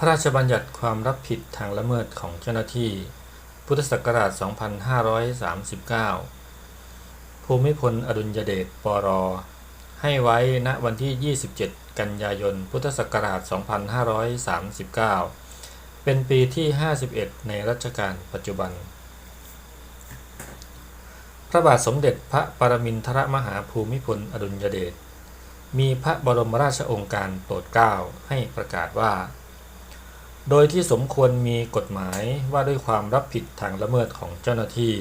พระราชบัญญัติความรับผิดทางละเมิดของเจ้าหน้าที่ พุทธศักราช 2539 ภูมิพลอดุลยเดชปร ให้ไว้ณวันที่ 27 กันยายน พุทธศักราช 2539 เป็นปีที่ 51 ในรัชกาลปัจจุบัน พระบาทสมเด็จพระปรมินทรมหาภูมิพลอดุลยเดช มีพระบรมราชโองการโปรดเกล้าให้ประกาศว่า โดยที่สมควรมีกฎหมายว่าด้วยความรับผิดทางละเมิดของเจ้าหน้าที่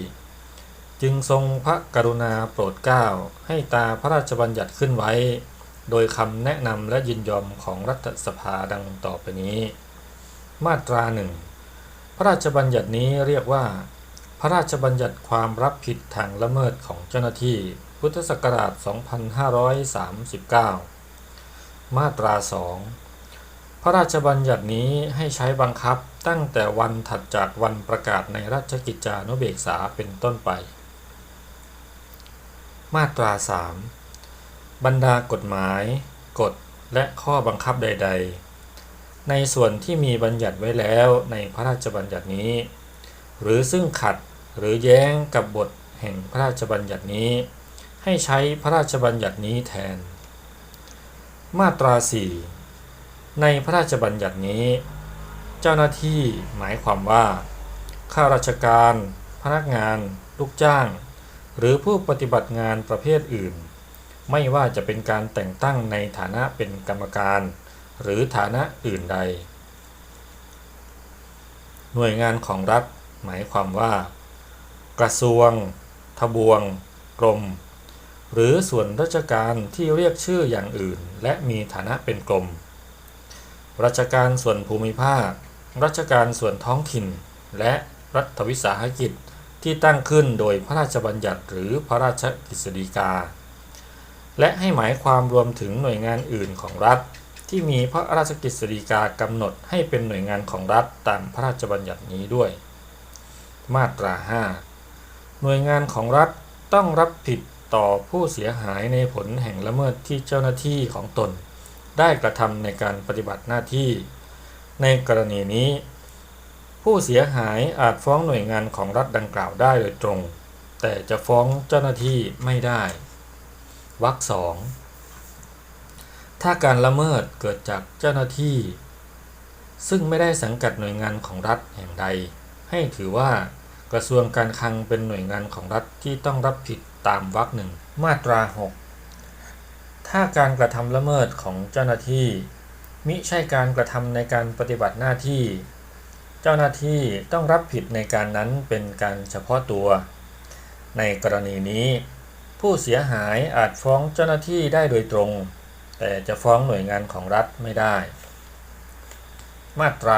จึงทรงพระกรุณาโปรดเกล้าให้ตาพระราชบัญญัติขึ้นไว้ โดยคำแนะนำและยินยอมของรัฐสภาดังต่อไปนี้ มาตราหนึ่งพระราชบัญญัตินี้เรียกว่า พระราชบัญญัติความรับผิดทางละเมิดของเจ้าหน้าที่ พุทธศักราช 2539 มาตราสอง พระราชบัญญัตินี้ให้ใช้บังคับตั้งแต่วันถัดจากวันประกาศในราชกิจจานุเบกษาเป็นต้นไป มาตรา 3 บรรดากฎหมาย กฎ และข้อบังคับใด ๆ ในส่วนที่มีบัญญัติไว้แล้วในพระราชบัญญัตินี้ หรือซึ่งขัดหรือแย้งกับบทแห่งพระราชบัญญัตินี้ ให้ใช้พระราชบัญญัตินี้แทน มาตรา 4 ในพระราชบัญญัตินี้ เจ้าหน้าที่หมายความว่า ข้าราชการ พนักงาน ลูกจ้าง หรือผู้ปฏิบัติงานประเภทอื่น ไม่ว่าจะเป็นการแต่งตั้งในฐานะเป็นกรรมการ หรือฐานะอื่นใด หน่วยงานของรัฐหมายความว่า กระทรวง ทบวง กรม หรือส่วนราชการที่เรียกชื่ออย่างอื่น และมีฐานะเป็นกรม ราชการส่วนภูมิภาค ราชการส่วนท้องถิ่น และรัฐวิสาหกิจที่ตั้งขึ้นโดยพระราชบัญญัติหรือพระราชกฤษฎีกา และให้หมายความรวมถึงหน่วยงานอื่นของรัฐ ที่มีพระราชกฤษฎีกากำหนดให้เป็นหน่วยงานของรัฐตามพระราชบัญญัตินี้ด้วย มาตรา 5 หน่วยงานของรัฐต้องรับผิดต่อผู้เสียหายในผลแห่งละเมิดที่เจ้าหน้าที่ของตน ได้กระทำในการปฏิบัติหน้าที่ ในกรณีนี้ ผู้เสียหายอาจฟ้องหน่วยงานของรัฐดังกล่าวได้โดยตรง แต่จะฟ้องเจ้าหน้าที่ไม่ได้วรรคสองถ้าการละเมิดเกิดจากเจ้าหน้าที่ ซึ่งไม่ได้สังกัดหน่วยงานของรัฐแห่งใด ให้ถือว่ากระทรวงการคลังเป็นหน่วยงานของรัฐที่ต้องรับผิดตามวรรคหนึ่งมาตรา 6 ถ้าการกระทำละเมิดของเจ้าหน้าที่ มิใช่การกระทำในการปฏิบัติหน้าที่ เจ้าหน้าที่ต้องรับผิดในการนั้นเป็นการเฉพาะตัว ในกรณีนี้ ผู้เสียหายอาจฟ้องเจ้าหน้าที่ได้โดยตรง แต่จะฟ้องหน่วยงานของรัฐไม่ได้ มาตรา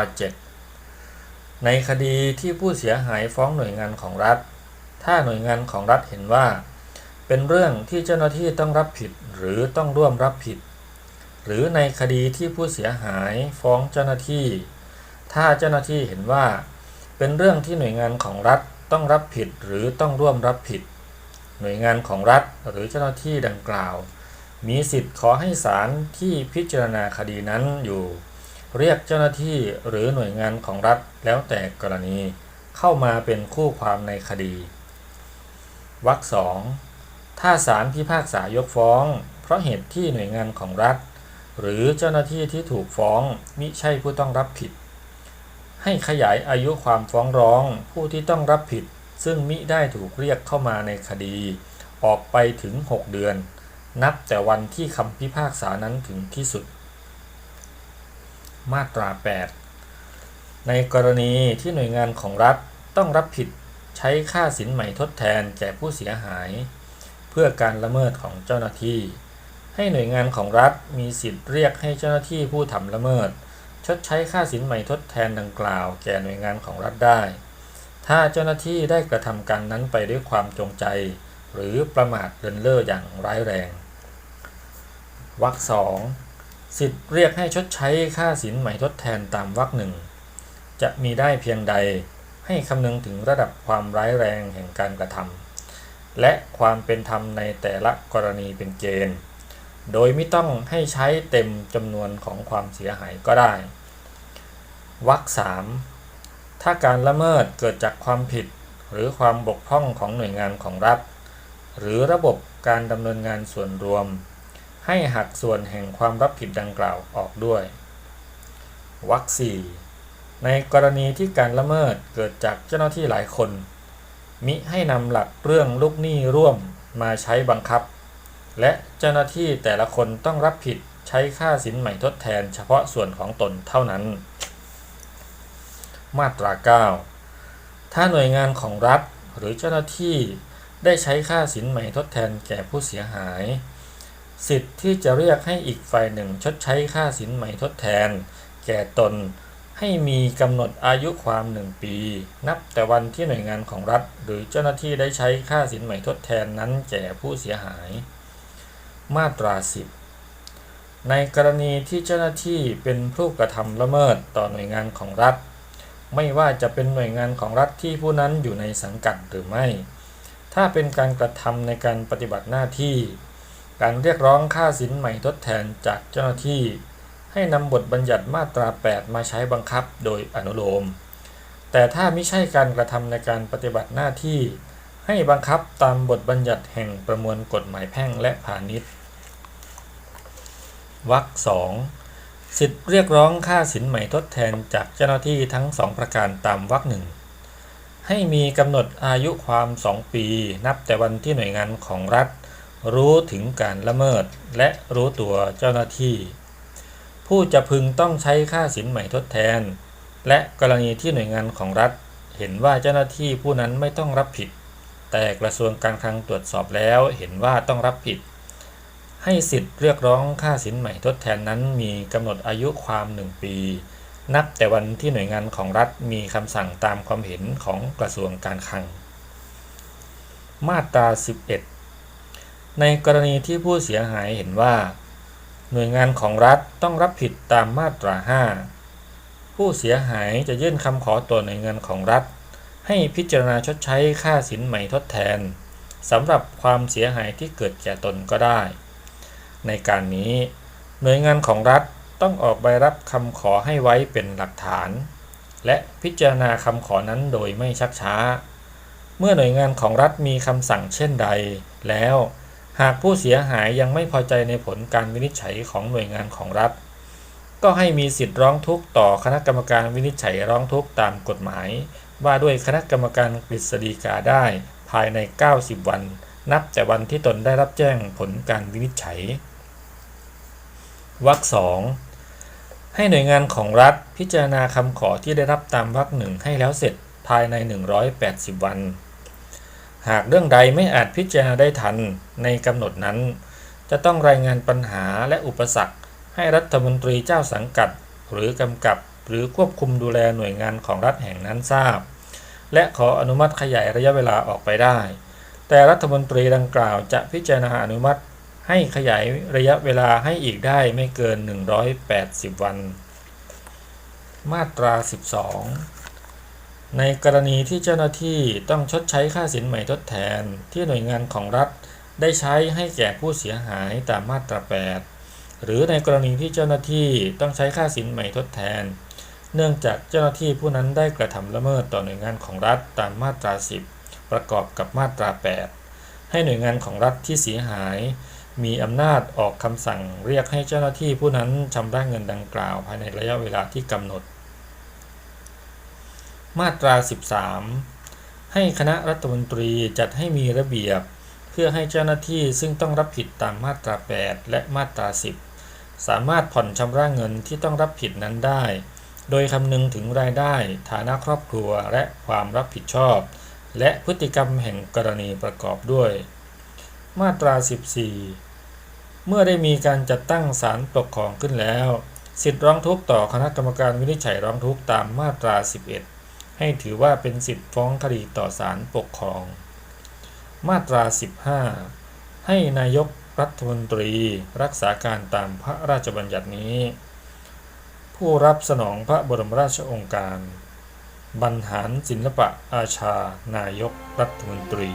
7ในคดีที่ผู้เสียหายฟ้องหน่วยงานของรัฐ ถ้าหน่วยงานของรัฐเห็นว่า เป็นเรื่องที่เจ้าหน้าที่ต้องรับผิดหรือต้องร่วมรับผิด หรือในคดีที่ผู้เสียหายฟ้องเจ้าหน้าที่ ถ้าเจ้าหน้าที่เห็นว่า เป็นเรื่องที่หน่วยงานของรัฐต้องรับผิดหรือต้องร่วมรับผิด หน่วยงานของรัฐหรือเจ้าหน้าที่ดังกล่าว มีสิทธิ์ขอให้ศาลที่พิจารณาคดีนั้นอยู่ เรียกเจ้าหน้าที่หรือหน่วยงานของรัฐแล้วแต่กรณี เข้ามาเป็นคู่ความในคดีวรรคสอง ถ้าศาลพิพากษายกฟ้อง เพราะเหตุที่หน่วยงานของรัฐ หรือเจ้าหน้าที่ที่ถูกฟ้องมิใช่ผู้ต้องรับผิด ให้ขยายอายุความฟ้องร้องผู้ที่ต้องรับผิด ซึ่งมิได้ถูกเรียกเข้ามาในคดี ออกไปถึง 6 เดือน นับแต่วันที่คำพิพากษานั้นถึงที่สุด มาตรา 8 ในกรณีที่หน่วยงานของรัฐต้องรับผิดใช้ค่าสินใหม่ทดแทนแก่ผู้เสียหาย เพื่อการละเมิดของเจ้าหน้าที่ ให้หน่วยงานของรัฐมีสิทธิ์เรียกให้เจ้าหน้าที่ผู้ทำละเมิด ชดใช้ค่าสินใหม่ทดแทนดังกล่าว แก่หน่วยงานของรัฐได้ ถ้าเจ้าหน้าที่ได้กระทำการนั้นไปด้วยความจงใจ หรือประมาทเลินเล่ออย่างร้ายแรงวรรคสองสิทธิ์เรียกให้ชดใช้ค่าสินใหม่ทดแทนตามวรรคหนึ่งจะมีได้เพียงใดให้คำนึงถึงระดับความร้ายแรงแห่งการกระทำ และความเป็นธรรมในแต่ละกรณีเป็นเกณฑ์ โดยไม่ต้องให้ใช้เต็มจำนวนของความเสียหายก็ได้วรรคสามถ้าการละเมิดเกิดจากความผิด หรือความบกพร่องของหน่วยงานของรัฐ หรือระบบการดำเนินงานส่วนรวม ให้หักส่วนแห่งความรับผิดดังกล่าวออกด้วยวรรคสี่ในกรณีที่การละเมิดเกิดจากเจ้าหน้าที่หลายคน มิให้นำหลักเรื่องลูกหนี้ร่วมมาใช้บังคับ และเจ้าหน้าที่แต่ละคนต้องรับผิดใช้ค่าสินใหม่ทดแทนเฉพาะส่วนของตนเท่านั้น มาตรา 9 ถ้าหน่วยงานของรัฐหรือเจ้าหน้าที่ได้ใช้ค่าสินใหม่ทดแทนแก่ผู้เสียหาย สิทธิ์ที่จะเรียกให้อีกฝ่ายหนึ่งชดใช้ค่าสินใหม่ทดแทน แก่ตน ให้มีกำหนดอายุความหนึ่งปี นับแต่วันที่หน่วยงานของรัฐ หรือเจ้าหน้าที่ได้ใช้ค่าสินใหม่ทดแทนนั้นแก่ผู้เสียหาย มาตรา 10 ในกรณีที่เจ้าหน้าที่เป็นผู้กระทำละเมิดต่อหน่วยงานของรัฐ ไม่ว่าจะเป็นหน่วยงานของรัฐที่ผู้นั้นอยู่ในสังกัดหรือไม่ ถ้าเป็นการกระทำในการปฏิบัติหน้าที่ การเรียกร้องค่าสินใหม่ทดแทนจากเจ้าหน้าที่ ให้นำบทบัญญัติมาตรา 8 มาใช้บังคับโดยอนุโลม แต่ถ้าไม่ใช่การกระทำในการปฏิบัติหน้าที่ ให้บังคับตามบทบัญญัติแห่งประมวลกฎหมายแพ่งและพาณิชย์วรรคสองสิทธิเรียกร้องค่าสินใหม่ทดแทนจากเจ้าหน้าที่ทั้งสองประการตามวรรคหนึ่งให้มีกำหนดอายุความ 2 ปี นับแต่วันที่หน่วยงานของรัฐ รู้ถึงการละเมิดและรู้ตัวเจ้าหน้าที่ ผู้จะพึงต้องใช้ค่าสินใหม่ทดแทน และกรณีที่หน่วยงานของรัฐ เห็นว่าเจ้าหน้าที่ผู้นั้นไม่ต้องรับผิด แต่กระทรวงการคลังตรวจสอบแล้วเห็นว่าต้องรับผิด ให้สิทธิ์เรียกร้องค่าสินใหม่ทดแทนนั้นมีกำหนดอายุความ 1 ปี นับแต่วันที่หน่วยงานของรัฐมีคำสั่งตามความเห็นของกระทรวงการคลัง มาตรา 11 ในกรณีที่ผู้เสียหายเห็นว่า หน่วยงานของรัฐต้องรับผิดตามมาตรา 5 ผู้เสียหายจะยื่นคำขอตัวหน่วยงานของรัฐ ให้พิจารณาชดใช้ค่าสินใหม่ทดแทนสำหรับความเสียหายที่เกิดแก่ตนก็ได้ ในการนี้ หน่วยงานของรัฐต้องออกใบรับคำขอให้ไว้เป็นหลักฐาน และพิจารณาคำขอนั้นโดยไม่ชักช้า เมื่อหน่วยงานของรัฐมีคำสั่งเช่นใดแล้ว หากผู้เสียหายยังไม่พอใจในผลการวินิจฉัยของหน่วยงานของรัฐ ก็ให้มีสิทธิ์ร้องทุกข์ต่อคณะกรรมการวินิจฉัยร้องทุกข์ตามกฎหมาย ว่าด้วยคณะกรรมการกฤษฎีกาได้ภายใน 90 วัน นับแต่วันที่ตนได้รับแจ้งผลการวินิจฉัยวรรคสองให้หน่วยงานของรัฐพิจารณาคำขอที่ได้รับตามวรรคหนึ่งให้แล้วเสร็จภายใน 180 วัน หากเรื่องใดไม่อาจพิจารณาได้ทันในกำหนดนั้น จะต้องรายงานปัญหาและอุปสรรค ให้รัฐมนตรีเจ้าสังกัด หรือกำกับหรือควบคุมดูแลหน่วยงานของรัฐแห่งนั้นทราบ และขออนุมัติขยายระยะเวลาออกไปได้ แต่รัฐมนตรีดังกล่าวจะพิจารณาอนุมัติ ให้ขยายระยะเวลาให้อีกได้ไม่เกิน 180 วัน มาตรา 12 ในกรณีที่เจ้าหน้าที่ต้องชดใช้ค่าสินใหม่ทดแทนที่หน่วยงานของรัฐ ได้ใช้ให้แก่ผู้เสียหายตามมาตรา 8 หรือในกรณีที่เจ้าหน้าที่ต้องใช้ค่าสินใหม่ทดแทน เนื่องจากเจ้าหน้าที่ผู้นั้นได้กระทำละเมิดต่อหน่วยงานของรัฐตามมาตรา 10 ประกอบกับมาตรา 8 ให้หน่วยงานของรัฐที่เสียหาย มีอำนาจออกคำสั่งเรียกให้เจ้าหน้าที่ผู้นั้นชำระเงินดังกล่าวภายในระยะเวลาที่กำหนด มาตรา 13 ให้คณะรัฐมนตรีจัดให้มีระเบียบ เพื่อให้เจ้าหน้าที่ซึ่งต้องรับผิดตามมาตรา 8 และมาตรา 10 สามารถผ่อนชำระเงินที่ต้องรับผิดนั้นได้ โดยคำนึงถึงรายได้ ฐานะครอบครัวและความรับผิดชอบ และพฤติกรรมแห่งกรณีประกอบด้วย มาตรา 14 เมื่อได้มีการจัดตั้งศาลปกครองขึ้นแล้ว สิทธิร้องทุกข์ต่อคณะกรรมการวินิจฉัยร้องทุกข์ตามมาตรา 11 ให้ถือว่าเป็นสิทธิฟ้องคดีต่อศาลปกครอง มาตรา 15 ให้นายกรัฐมนตรีรักษาการตามพระราชบัญญัตินี้ ผู้รับสนองพระบรมราชโองการ บรรหารศิลปะอาชา นายกรัฐมนตรี